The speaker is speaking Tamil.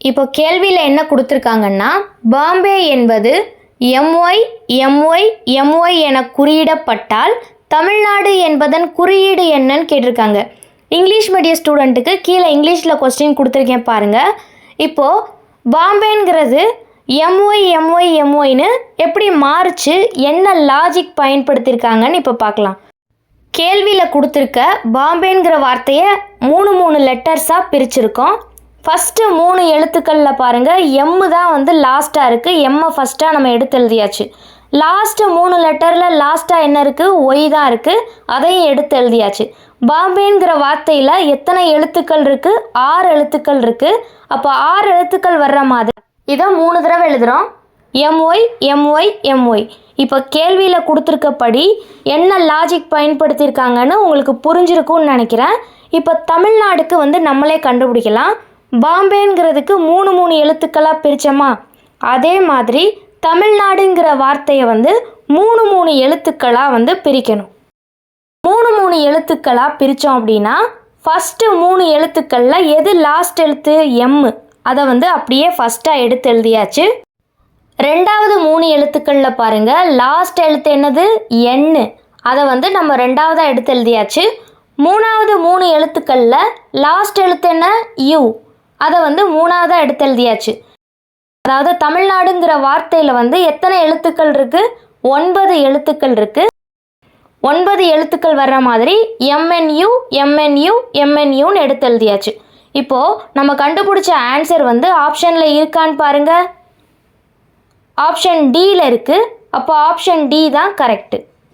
இப்போ கேள்வியில் என்ன கொடுத்துருக்காங்கன்னா பாம்பே என்பது எம்ஒய் எம்ஒய் எம்ஒய் என குறியிடப்பட்டால் தமிழ்நாடு என்பதன் குறியீடு என்னன்னு கேட்டிருக்காங்க. இங்கிலீஷ் மீடியம் ஸ்டூடெண்ட்டுக்கு கீழே இங்கிலீஷில் கொஸ்டின் கொடுத்துருக்கேன் பாருங்கள் இப்போது பாம்பேங்கிறது எம்ஒய் எம்ஒய் எம்ஒய்னு எப்படி மாறுச்சு என்ன லாஜிக் பயன்படுத்தியிருக்காங்கன்னு இப்போ பார்க்கலாம். கேள்வியில் கொடுத்துருக்க பாம்பேங்கிற வார்த்தையை மூணு மூணு லெட்டர்ஸாக பிரிச்சிருக்கோம். ஃபஸ்ட்டு மூணு எழுத்துக்களில் பாருங்கள் எம்மு தான் வந்து லாஸ்ட்டாக இருக்குது எம்மை ஃபஸ்ட்டாக நம்ம எடுத்து எழுதியாச்சு. லாஸ்ட்டு மூணு லெட்டரில் லாஸ்ட்டாக என்ன இருக்குது ஒய் தான் இருக்குது அதையும் எடுத்து எழுதியாச்சு. பாம்பேங்கிற வார்த்தையில் எத்தனை எழுத்துக்கள் இருக்குது ஆறு எழுத்துக்கள் இருக்குது அப்போ ஆறு எழுத்துக்கள் வர்ற மாதிரி இதை மூணு தடவை எழுதுகிறோம் எம்ஒய் எம்ஒய் எம்ஒய் இப்போ கேள்வியில் கொடுத்துருக்கப்படி என்ன லாஜிக் பயன்படுத்தியிருக்காங்கன்னு உங்களுக்கு புரிஞ்சிருக்கும்னு நினைக்கிறேன். இப்போ தமிழ்நாடுக்கு வந்து நம்மளே கண்டுபிடிக்கலாம். பாம்பேங்கிறதுக்கு மூணு மூணு எழுத்துக்களாக பிரித்தோமா அதே மாதிரி தமிழ்நாடுங்கிற வார்த்தையை வந்து மூணு மூணு எழுத்துக்களாக வந்து பிரிக்கணும். மூணு மூணு எழுத்துக்களாக பிரித்தோம் அப்படின்னா ஃபஸ்ட்டு மூணு எழுத்துக்களில் எது லாஸ்ட் எழுத்து எம்மு அதை வந்து அப்படியே ஃபஸ்ட்டாக எடுத்து எழுதியாச்சு. ரெண்டாவது மூணு எழுத்துக்களில் பாருங்கள் லாஸ்ட் எழுத்து என்னது? எண்ணு அதை வந்து நம்ம ரெண்டாவதாக எடுத்து எழுதியாச்சு. மூணாவது மூணு எழுத்துக்களில் லாஸ்ட் எழுத்து என்ன? யூ அதை வந்து மூணாவதாக எடுத்து எழுதியாச்சு அதாவது தமிழ்நாடுங்கிற வார்த்தையில் வந்து எத்தனை எழுத்துக்கள் இருக்குது ஒன்பது எழுத்துக்கள் இருக்குது ஒன்பது எழுத்துக்கள் வர்ற மாதிரி எம்என்யூ எம்என்யூ எம்என்யூன்னு எடுத்து எழுதியாச்சு இப்போது நம்ம கண்டுபிடிச்ச ஆன்சர் வந்து ஆப்ஷனில் இருக்கான்னு பாருங்கள் ஆப்ஷன் டியில் இருக்குது அப்போ ஆப்ஷன் டி தான் கரெக்டு